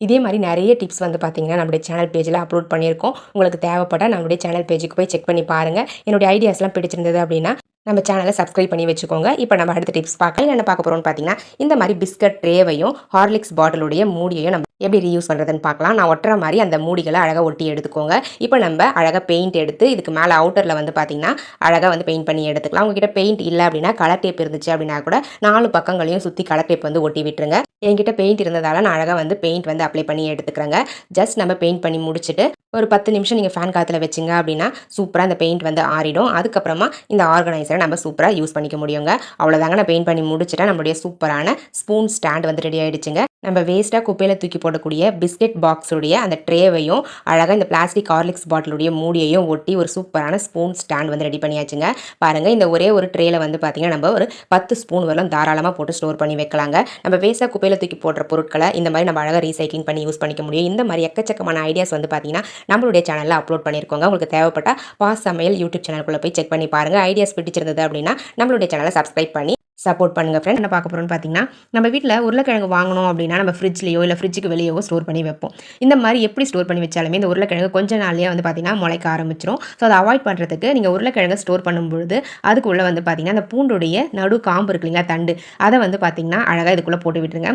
இதே மாதிரி நிறைய டிப்ஸ் வந்து பார்த்தீங்கன்னா நம்மளுடைய சேனல் பேஜில் அப்லோட் பண்ணியிருக்கோம். உங்களுக்கு தேவைப்பட்டால் நம்மளுடைய சேனல் பேஜுக்கு போய் செக் பண்ணி பாருங்கள் என்னுடைய ஐடியாஸ்லாம் பிடிச்சிருந்தது அப்படின்னா நம்ம சேனலை சப்ஸ்கிரைப் பண்ணி வச்சுக்கோங்க. இப்போ நம்ம அடுத்த டிப்ஸ் பார்க்கலாம். என்ன பார்க்க போகிறோம்னு பார்த்தீங்கன்னா இந்த மாதிரி பிஸ்கட் ட்ரேவையும் ஹார்லிக்ஸ் பாட்டிலுடைய மூடியையும் நம்ம எப்படி ரீயூஸ் பண்ணுறதுன்னு பார்க்கலாம். நான் ஒட்டுற மாதிரி அந்த மூடிகளை அழகாக ஒட்டி எடுத்துக்கோங்க. இப்போ நம்ம அழகாக பெயிண்ட் எடுத்து இதுக்கு மேலே அவுட்டரில் வந்து பார்த்திங்கன்னா அழகாக வந்து பெயிண்ட் பண்ணி எடுத்துக்கலாம். உங்ககிட்ட பெயிண்ட் இல்லை அப்படின்னா கலர் டேப் இருந்துச்சு அப்படின்னா கூட நாலு பக்கங்களையும் சுற்றி கலர் டேப் வந்து ஒட்டி விட்டுருங்க. என்கிட்ட பெயிண்ட் இருந்ததால் நான் அழகாக வந்து பெயிண்ட் வந்து அப்ளை பண்ணி எடுத்துக்கிறேங்க. ஜஸ்ட் நம்ம பெயிண்ட் பண்ணி முடிச்சுட்டு ஒரு பத்து நிமிஷம் நீங்கள் ஃபேன் காற்றுல வச்சிங்க அப்படின்னா சூப்பராக அந்த பெயிண்ட் வந்து ஆறிடும். அதுக்கப்புறமா இந்த ஆர்கனைசரை நம்ம சூப்பராக யூஸ் பண்ணிக்க முடியுங்க. அவ்வளோதாங்க நான் பெயிண்ட் பண்ணி முடிச்சுட்டா நம்மளுடைய சூப்பரான ஸ்பூன் ஸ்டாண்ட் வந்து ரெடி ஆகிடுச்சுங்க நம்ம வேஸ்ட்டாக குப்பையில் தூக்கி போடக்கூடிய பிஸ்கெட் பாக்ஸுடைய அந்த ட்ரேவையும் அழகாக இந்த பிளாஸ்டிக் ஹார்லிக்ஸ் பாட்டிலுடைய மூடியையும் ஒட்டி ஒரு சூப்பரான ஸ்பூன் ஸ்டாண்ட் வந்து ரெடி பண்ணியாச்சுங்க. பாருங்கள் இந்த ஒரே ஒரு ட்ரேயில் வந்து பார்த்திங்கன்னா நம்ம ஒரு பத்து ஸ்பூன் வரலாம் தாராளமாக போட்டு ஸ்டோர் பண்ணி வைக்கலாங்க. நம்ம வேஸ்ட்டாக குப்பையில் தூக்கி போடுற பொருட்களை இந்த மாதிரி நம்ம அழகாக ரீசைக்ளிங் பண்ணி யூஸ் பண்ணிக்க முடியும். இந்த மாதிரி எக்கச்சக்கமான ஐடியாஸ் வந்து பார்த்திங்கன்னா நம்மளுடைய சேனலில் அப்லோட் பண்ணியிருக்கோங்க உங்களுக்கு தேவைப்பட்ட பாஸ் சமையல் யூடியூப் சேனலுக்குள்ளே போய் செக் பண்ணி பாருங்கள் ஐடியாஸ் பிடிச்சிருந்தது அப்படின்னா நம்மளுடைய சேனலை சப்ஸ்கிரைப் பண்ணி சப்போர்ட் பண்ணுங்கள் ஃப்ரெண்ட் என்ன பார்க்க போகிறோம்னு பார்த்தீங்கன்னா நம்ம வீட்டில் உருளைக்கிழங்கு வாங்கணும் அப்படின்னா நம்ம ஃப்ரிட்ஜ்லையோ இல்லை ஃப்ரிட்ஜுக்கு வெளியேவோ ஸ்டோர் பண்ணி வைப்போம். இந்த மாதிரி எப்படி ஸ்டோர் பண்ணி வச்சாலுமே இந்த உருளைக்கிழங்கு கொஞ்ச நாள்லேயே வந்து பார்த்திங்கன்னா முளைக்க ஆரம்பிச்சிரும். ஸோ அதை அவாய்ட் பண்ணுறதுக்கு நீங்கள் உருளைக்கிழங்கு ஸ்டோர் பண்ணும்பொழுது அதுக்குள்ளே வந்து பார்த்திங்கன்னா அந்த பூண்டுடைய நடு காம்பு இருக்கு இல்லைங்களா தண்டு அதை வந்து பார்த்திங்கன்னா அழகாக இதுக்குள்ளே போட்டு விட்டுருங்க.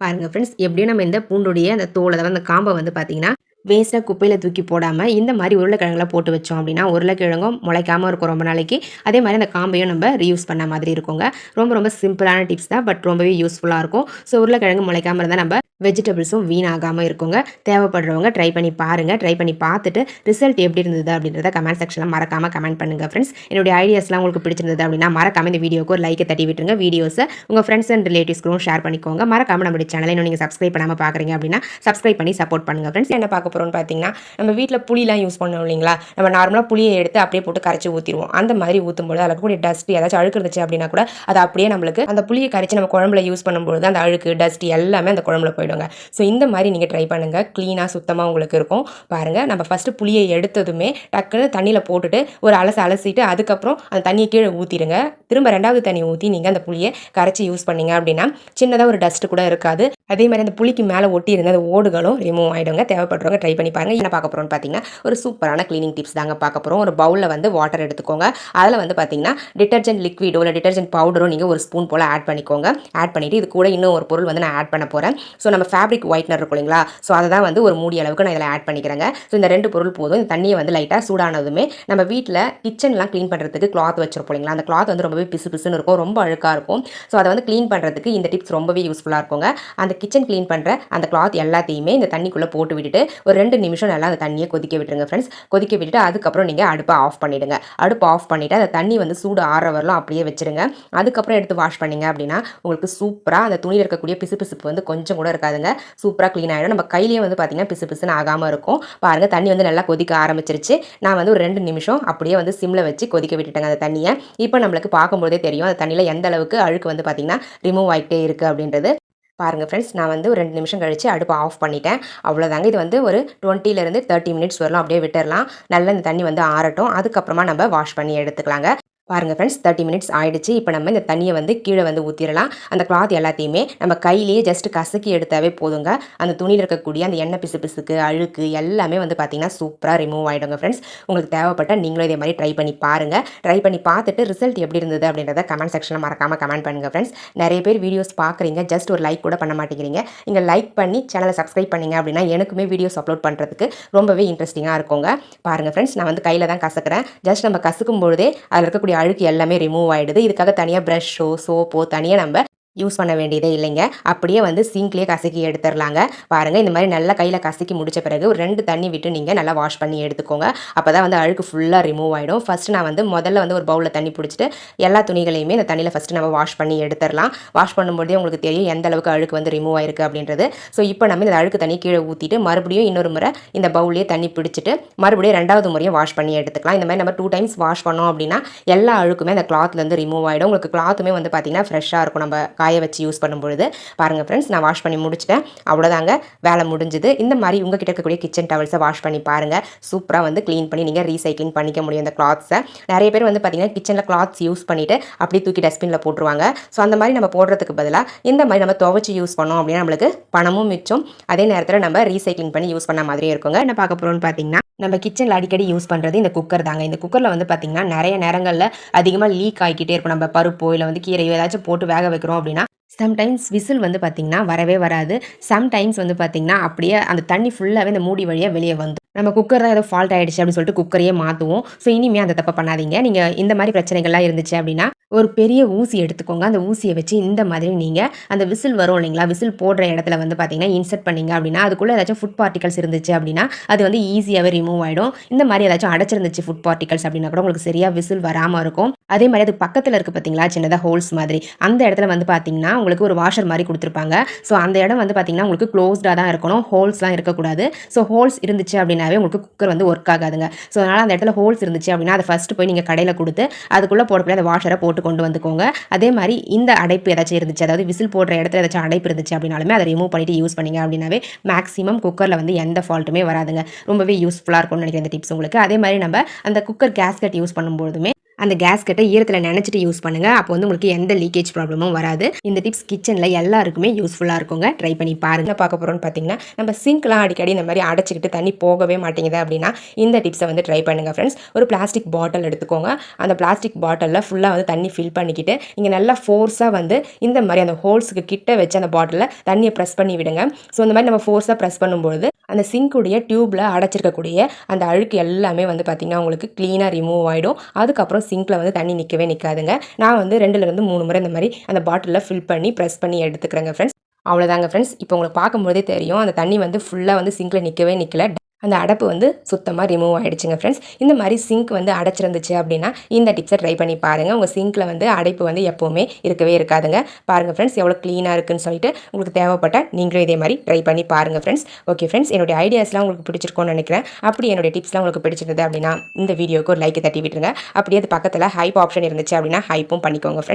பாருங்கள் ஃப்ரெண்ட்ஸ் எப்படியும் நம்ம இந்த பூண்டுடைய அந்த தோலை அதாவது அந்த காம்பை வந்து பார்த்திங்கன்னா வேஸ்ட்டாக குப்பையில் தூக்கி போடாமல் இந்த மாதிரி உருளைக்கிழங்குல போட்டு வச்சோம் அப்படின்னா உருளைக்கிழங்கும் முளைக்காமல் இருக்கும் ரொம்ப நாளைக்கு. அதே மாதிரி அந்த காம்பையும் நம்ம ரீயூஸ் பண்ண மாதிரி இருக்குங்க. ரொம்ப ரொம்ப சிம்பிளான டிப்ஸ் தான் பட் ரொம்பவே யூஸ்ஃபுல்லாக இருக்கும். ஸோ உருளைக்கிழங்கு முளைக்காமல் இருந்தால் நம்ம வெஜிடபிள்ஸும் வீணாகாமல் இருக்குங்க. தேவைப்படுறவங்க ட்ரை பண்ணி பாருங்கள் ட்ரை பண்ணி பார்த்துட்டு ரிசல்ட் எப்படி இருந்தது அப்படின்றத கமெண்ட் செக்ஷனில் மறக்காமல் கமெண்ட் பண்ணுங்கள் ஃப்ரெண்ட்ஸ் என்னுடைய ஐடியாஸ்லாம் உங்களுக்கு பிடிச்சிருந்தது அப்படின்னா மறக்காமல் இந்த வீடியோக்கு ஒரு லைக்கை தட்டி விட்டுருங்க. வீடியோஸை உங்கள் ஃப்ரெண்ட்ஸ் அண்ட் ரிலேட்டிவ்ஸ்க்கும் ஷேர் பண்ணிக்கோங்க. மறக்காம நம்மளுடைய சேனலை இன்னும் நீங்கள் சப்ஸ்கிரைப் பண்ணாமல் பார்க்குறீங்க அப்படின்னா சப்ஸ்கிரைப் பண்ணி சப்போர்ட் பண்ணுங்கள் ஃப்ரெண்ட்ஸ் என்ன பார்க்க போகிறோம்னு பார்த்தீங்கன்னா நம்ம வீட்டில் புளிலாம் யூஸ் பண்ணோம் இல்லைங்களா? நம்ம நார்மலாக புளியை எடுத்து அப்படியே போட்டு கரைச்சி ஊற்றிடுவோம் அந்த மாதிரி ஊற்றும்போது அதில் கூட டஸ்ட் ஏதாச்சும் அழுக்கு இருந்துச்சு அப்படின்னா கூட அது அப்படியே நம்மளுக்கு அந்த புளியை கரைச்சி நம்ம குழம்புல யூஸ் பண்ணும்போது அந்த அழுக்கு டஸ்ட் எல்லாமே அந்த குழம்புல போயிடுங்க. ஸோ இந்த மாதிரி நீங்கள் ட்ரை பண்ணுங்கள் க்ளீனாக சுத்தமாக உங்களுக்கு இருக்கும். பாருங்கள் நம்ம ஃபஸ்ட்டு புளியை எடுத்ததுமே டக்குன்னு தண்ணியில் போட்டுட்டு ஒரு அலசு அலசிட்டு அதுக்கப்புறம் அந்த தண்ணியை கீழே ஊற்றிடுங்க திரும்ப ரெண்டாவது தண்ணி ஊற்றி நீங்கள் அந்த புளியை கரைச்சி யூஸ் பண்ணீங்க அப்படின்னா சின்னதாக ஒரு டஸ்ட்டு கூட இருக்காது. அதே மாதிரி அந்த புளிக்கு மேலே ஒட்டி இருந்த அந்த ஓடுகளும் ரிமூவ் ஆகிடுங்க தேவைப்படுறவங்க ட்ரை பண்ணி பாருங்கள் என்ன பார்க்க போகிறோம்னு பார்த்தீங்கன்னா ஒரு சூப்பரான க்ளீனிங் டிப்ஸ் தாங்க பார்க்க போகிறோம் ஒரு பவுலில் வந்து வாட்டர் எடுத்துக்கோங்க. அதில் வந்து பார்த்தீங்கன்னா டிட்டர்ஜென்ட் லிக்விடோ இல்லை டிட்டர்ஜென்ட் பவுடரோ நீங்கள் ஒரு ஸ்பூன் போல் ஆட் பண்ணிக்கோங்க. ஆட் பண்ணிவிட்டு இது கூட இன்னும் ஒரு பொருள் வந்து நான் ஆட் பண்ண போகிறேன் ஸோ நம்ம ஃபேப்ரிக் ஒயிட்னர் இருக்கும் இல்லைங்களா? ஸோ அதை தான் வந்து ஒரு மூடி அளவுக்கு நான் இதில் ஆட் பண்ணிக்கிறேங்க. ஸோ இந்த ரெண்டு பொருள் போதும். இந்த தண்ணியை வந்து லைட்டாக சூடானதுமே நம்ம வீட்டில் கிச்சன்லாம் க்ளீன் பண்ணுறதுக்கு கிளாத் வச்சிருப்போம் இல்லைங்களா? அந்த கிளாத் வந்து ரொம்பவே பிசு பிசுன்னு இருக்கும் ரொம்ப அழுக்காக இருக்கும். ஸோ அதை வந்து க்ளீன் பண்ணுறதுக்கு இந்த டிப்ஸ் ரொம்பவே யூஸ்ஃபுல்லாக இருக்குங்க. அந்த கிச்சன் க்ளீன் பண்ணுற அந்த கிளாத் எல்லாத்தையுமே இந்த தண்ணிக்குள்ளே போட்டு விட்டுட்டு ஒரு ரெண்டு நிமிஷம் நல்லா அந்த தண்ணியை கொதிக்க விட்டுருங்க ஃப்ரெண்ட்ஸ் கொதிக்க விட்டுட்டு அதுக்கப்புறம் நீங்கள் அடுப்பை ஆஃப் பண்ணிவிடுங்க அடுப்பு ஆஃப் பண்ணிவிட்டு அந்த தண்ணி வந்து சூடு ஆற வரலாம் அப்படியே வச்சுருங்க. அதுக்கப்புறம் எடுத்து வாஷ் பண்ணிங்க அப்படின்னா உங்களுக்கு சூப்பராக அந்த துணியில் இருக்கக்கூடிய பிசு பிசுப்பு வந்து கொஞ்சம் கூட இருக்காதுங்க சூப்பராக க்ளீன் ஆகிடும் நம்ம கையிலேயே வந்து பார்த்திங்கன்னா பிசு பிசுன்னு ஆகாமல் இருக்கும். பாருங்கள் தண்ணி வந்து நல்லா கொதிக்க ஆரம்பிச்சிருச்சு. நான் வந்து ஒரு ரெண்டு நிமிஷம் அப்படியே வந்து சிம்மில் வச்சு கொதிக்க விட்டுட்டேங்க அந்த தண்ணியை. இப்போ நம்மளுக்கு பார்க்கும்போதே தெரியும். அந்த தண்ணியில் எந்த அளவுக்கு அழுக்கு வந்து பார்த்திங்கன்னா ரிமூவ் ஆகிட்டே இருக்குது அப்படின்றது. பாருங்கள் ஃப்ரெண்ட்ஸ் நான் வந்து ஒரு ரெண்டு நிமிஷம் கழித்து அடுப்பை ஆஃப் பண்ணிட்டேன். அவ்வளோதாங்க இது வந்து ஒரு டுவெண்ட்டிலேருந்து தேர்ட்டி மினிட்ஸ் வரலாம். அப்படியே விட்டுடலாம் நல்லா இந்த தண்ணி வந்து ஆறட்டும். அதுக்கப்புறமா நம்ம வாஷ் பண்ணி எடுத்துக்கலாங்க. பாருங்கள் ஃப்ரெண்ட்ஸ் தேர்ட்டி மினிட்ஸ் ஆயிடுச்சு. இப்போ நம்ம இந்த தண்ணியை வந்து கீழே வந்து ஊற்றிடலாம் அந்த கிளாத் எல்லாத்தையுமே நம்ம கையிலேயே ஜஸ்ட் கசக்கி எடுத்தாவே போதுங்க. அந்த துணியில் இருக்கக்கூடிய அந்த எண்ணெய் பிசு பிசுக்கு அழுக்கு எல்லாமே வந்து பார்த்திங்கன்னா சூப்பராக ரிமூவ் ஆகிடுங்க ஃப்ரெண்ட்ஸ் உங்களுக்கு தேவைப்பட்ட நீங்களும் இதே மாதிரி ட்ரை பண்ணி பாருங்கள் ட்ரை பண்ணி பார்த்துட்டு ரிசல்ட் எப்படி இருந்தது அப்படின்றத கமெண்ட் செக்ஷனில் மறக்காமல் கமெண்ட் பண்ணுங்கள் ஃப்ரெண்ட்ஸ் நிறைய பேர் வீடியோஸ் பார்க்குறீங்க. ஜஸ்ட் ஒரு லைக் கூட பண்ண மாட்டேங்கிறீங்க. இங்கே லைக் பண்ணி சேனலை சப்ஸ்கிரைப் பண்ணிங்க அப்படின்னா எனக்குமே வீடியோஸ் அப்லோட் பண்ணுறதுக்கு ரொம்பவே இன்ட்ரெஸ்டிங்காக இருக்குங்க. பாருங்கள் ஃப்ரெண்ட்ஸ் நான் வந்து கையில் தான் கசக்கிறேன். ஜஸ்ட் நம்ம கசக்கும் பொழுதே அதில் இருக்கக்கூடிய அழுக்கு எல்லாமே ரிமூவ் ஆகிடுது இதுக்காக தனியாக ப்ரஷ்ஷோ சோப்போ தனியாக நம்ம யூஸ் பண்ண வேண்டியதே இல்லைங்க. அப்படியே வந்து சிங்க்லேயே கசக்கி எடுத்துடலாங்க பாருங்கள் இந்த மாதிரி நல்லா கையில் கசக்கி முடிச்ச பிறகு ஒரு ரெண்டு தண்ணி விட்டு நீங்கள் நல்லா வாஷ் பண்ணி எடுத்துக்கோங்க. அப்போ தான் வந்து அழுக்கு ஃபுல்லாக ரிமூவ் ஆகிடும் ஃபஸ்ட்டு நான் வந்து முதல்ல வந்து ஒரு பவுலில் தண்ணி பிடிச்சிட்டு எல்லா துணிகளையுமே இந்த தண்ணியில் ஃபஸ்ட்டு நம்ம வாஷ் பண்ணி எடுத்துடலாம் வாஷ் பண்ணும்போதே உங்களுக்கு தெரியும் எந்த அளவுக்கு அழுக்கு வந்து ரிமூவ் ஆயிருக்கு அப்படின்றது. ஸோ இப்போ நம்ம இந்த அழுக்கு தண்ணி கீழே ஊற்றிட்டு மறுபடியும் இன்னொரு முறை இந்த பவுல்லேயே தண்ணி பிடிச்சிட்டு மறுபடியும் ரெண்டாவது முறையும் வாஷ் பண்ணி எடுத்துக்கலாம். இந்த மாதிரி நம்ம டூ டைம்ஸ் வாஷ் பண்ணோம் அப்படின்னா எல்லா அழுக்குமே அந்த கிளாத்லேருந்து ரிமூவ் ஆகிடும் உங்களுக்கு கிளாத்துமே வந்து பார்த்திங்கன்னா ஃப்ரெஷ்ஷாக இருக்கும். நம்ம காய வச்சு யூஸ் பண்ணும்பொழுது பாருங்கள் ஃப்ரெண்ட்ஸ் நான் வாஷ் பண்ணி முடிச்சிட்டேன். அவ்வளோதாங்க வேலை முடிஞ்சுது. இந்த மாதிரி உங்ககிட்ட இருக்கக்கூடிய கிச்சன் டவல்ஸை வாஷ் பண்ணி பாருங்கள் சூப்பராக வந்து க்ளீன் பண்ணி நீங்கள் ரீசைக்ளிங் பண்ணிக்க முடியும் அந்த கிளாத்ஸை நிறைய பேர் வந்து பார்த்திங்கன்னா கிச்சனில் கிளாத்ஸ் யூஸ் பண்ணிவிட்டு அப்படியே தூக்கி டஸ்ட்பினில் போட்டுருவாங்க. ஸோ அந்த மாதிரி நம்ம போடுறதுக்கு பதிலாக இந்த மாதிரி நம்ம துவைச்சி யூஸ் பண்ணோம் அப்படின்னா நம்மளுக்கு பணமும் மிச்சம். அதே நேரத்தில் நம்ம ரீசைக்ளிங் பண்ணி யூஸ் பண்ண மாதிரியே இருக்குங்க. என்ன பார்க்க போகிறோம்னு பார்த்தீங்கன்னா நம்ம கிச்சனில் அடிக்கடி யூஸ் பண்ணுறது இந்த குக்கர் தாங்க. இந்த குக்கரில் வந்து பார்த்திங்கன்னா நிறைய நேரங்களில் அதிகமாக லீக் ஆகிக்கிட்டே இருக்கும். நம்ம பருப்போ இல்லை வந்து கீரையோ ஏதாச்சும் போட்டு வேக வைக்கிறோம் அப்படின்னா சம்டைம்ஸ் விசில் வந்து பார்த்திங்கன்னா வரவே வராது. சம்டைம்ஸ் வந்து பார்த்திங்கன்னா அப்படியே அந்த தண்ணி ஃபுல்லாகவே இந்த மூடி வழியாக வெளியே வந்து நம்ம குக்கர் தான் ஏதோ ஃபால்ட் ஆகிடுச்சு அப்படின்னு சொல்லிட்டு குக்கரையே மாற்றுவோம் ஸோ இனிமேல் அந்த தப்பை பண்ணாதீங்க. நீங்கள் இந்த மாதிரி பிரச்சனைகள்லாம் இருந்துச்சு அப்படின்னா ஒரு பெரிய ஊசி எடுத்துக்கோங்க. அந்த ஊசியை வச்சு இந்த மாதிரி நீங்கள் அந்த விசில் வரும் இல்லைங்களா? விசில் போடுற இடத்துல வந்து பார்த்தீங்கன்னா இன்சர்ட் பண்ணீங்க அப்படின்னா அதுக்குள்ளே ஏதாச்சும் ஃபுட் பார்ட்டிகல்ஸ் இருந்துச்சு அப்படின்னா அது வந்து ஈஸியாகவே ரிமூவ் ஆகிடும் இந்த மாதிரி ஏதாச்சும் அடைச்சிருந்துச்சு ஃபுட் பார்ட்டிகல்ஸ் அப்படின்னா கூட உங்களுக்கு சரியாக விசில் வராமல் இருக்கும். அதே மாதிரி அது பக்கத்தில் இருக்குது பார்த்தீங்களா சின்னதாக ஹோல்ஸ் மாதிரி. அந்த இடத்துல வந்து பார்த்தீங்கன்னா உங்களுக்கு ஒரு வாஷர் மாதிரி கொடுத்துருப்பாங்க. ஸோ அந்த இடம் வந்து பார்த்திங்கன்னா உங்களுக்கு க்ளோஸ்டாக தான் இருக்கணும். ஹோல்ஸ்லாம் இருக்கக்கூடாது. ஸோ ஹோல்ஸ் இருந்துச்சு அப்படின்னாவே உங்களுக்கு குக்கர் வந்து ஒர்க் ஆகாதுங்க. ஸோ அதனால் அந்த இடத்துல ஹோல்ஸ் இருந்துச்சு அப்படின்னா அதை ஃபஸ்ட்டு போய் நீங்கள் கடையில் கொடுத்து அதுக்குள்ளே போடக்கூடிய அந்த வாஷரை போட்டு கொண்டு வந்துக்கோங்க. அதே மாதிரி இந்த அடைப்பு ஏதாச்சும் இருந்துச்சு அதாவது விசில் போடுற இடத்துல ஏதாச்சும் அடைப்பு இருந்துச்சு அப்படின்னாலுமே அதை ரிமூவ் பண்ணிட்டு யூஸ் பண்ணிங்க அப்படின்னாவே மேக்ஸிமம் குக்கரில் வந்து எந்த ஃபால்ட்டுமே வராதுங்க. ரொம்பவே யூஸ்ஃபுல்லாக இருக்கும்னு நினைக்கிற இந்த டிப்ஸ் உங்களுக்கு. அதே மாதிரி நம்ம அந்த குக்கர் கேஸ்கட் யூஸ் பண்ணும்போதுமே அந்த கேஸ்கெட்டை ஈரத்தில் நினச்சிட்டு யூஸ் பண்ணுங்கள் அப்போ வந்து உங்களுக்கு எந்த லீக்கேஜ் ப்ராப்ளமும் வராது. இந்த டிப்ஸ் கிச்சனில் எல்லாருக்குமே யூஸ்ஃபுல்லாக இருக்குங்க. ட்ரை பண்ணி பாருங்க. பார்க்க போகிறோம்னு பார்த்தீங்கன்னா நம்ம சிங்க்லாம் அடிக்கடி இந்த மாதிரி அடைச்சிக்கிட்டு தண்ணி போகவே மாட்டேங்குது அப்படின்னா இந்த டிப்ஸை வந்து ட்ரை பண்ணுங்கள் ஃப்ரெண்ட்ஸ் ஒரு பிளாஸ்டிக் பாட்டில் எடுத்துக்கோங்க. அந்த பிளாஸ்டிக் பாட்டிலில் ஃபுல்லாக வந்து தண்ணி ஃபில் பண்ணிக்கிட்டு நீங்கள் நல்லா ஃபோர்ஸாக வந்து இந்த மாதிரி அந்த ஹோல்ஸுக்கு கிட்ட வச்சு அந்த பாட்டிலில் தண்ணியை ப்ரெஸ் பண்ணி விடுங்க. ஸோ இந்த மாதிரி நம்ம ஃபோர்ஸாக ப்ரெஸ் பண்ணும்பொழுது அந்த சிங்க்குடைய டியூப்பில் அடைச்சிருக்கக்கூடிய அந்த அழுக்கு எல்லாமே வந்து பார்த்திங்கன்னா உங்களுக்கு க்ளீனாக ரிமூவ் ஆகிடும் அதுக்கப்புறம் சிங்க்கில் வந்து தண்ணி நிற்கவே நிற்காதுங்க நான் வந்து ரெண்டுலேருந்து மூணு முறை இந்த மாதிரி அந்த பாட்டிலில் ஃபில் பண்ணி ப்ரெஸ் பண்ணி எடுத்துக்கிறேங்க ஃப்ரெண்ட்ஸ் அவ்வளோதாங்க ஃப்ரெண்ட்ஸ் இப்போ உங்களுக்கு பார்க்கும்போதே தெரியும் அந்த தண்ணி வந்து ஃபுல்லாக வந்து சிங்கில் நிற்கவே நிற்கல அந்த அடைப்பு வந்து சுத்தமாக ரிமூவ் ஆகிடுச்சுங்க ஃப்ரெண்ட்ஸ் இந்த மாதிரி சிங்க் வந்து அடைச்சிருந்துச்சு அப்படின்னா இந்த டிப்ஸை ட்ரை பண்ணி பாருங்கள் உங்கள் சிங்கில் வந்து அடைப்பு வந்து எப்போவுமே இருக்கவே இருக்காதுங்க. பாருங்கள் ஃப்ரெண்ட்ஸ் எவ்வளோ க்ளீனாக இருக்குன்னு சொல்லிட்டு உங்களுக்கு தேவைப்பட்டால் நீங்களும் இதே மாதிரி ட்ரை பண்ணி பாருங்கள் ஃப்ரெண்ட்ஸ் ஓகே ஃப்ரெண்ட்ஸ் என்னுடைய ஐடியாஸ்லாம் உங்களுக்கு பிடிச்சிருக்கோன்னு நினைக்கிறேன். அப்படி என்னுடைய டிப்ஸ்லாம் உங்களுக்கு பிடிச்சிருந்தது அப்படின்னா இந்த வீடியோக்கு ஒரு லைக் தட்டி விட்டுருங்க அப்படியே அது பக்கத்தில் ஹைப் ஆப்ஷன் இருந்துச்சு அப்படின்னா ஹைப்பும் பண்ணிக்கோங்க ஃப்ரெண்ட்ஸ்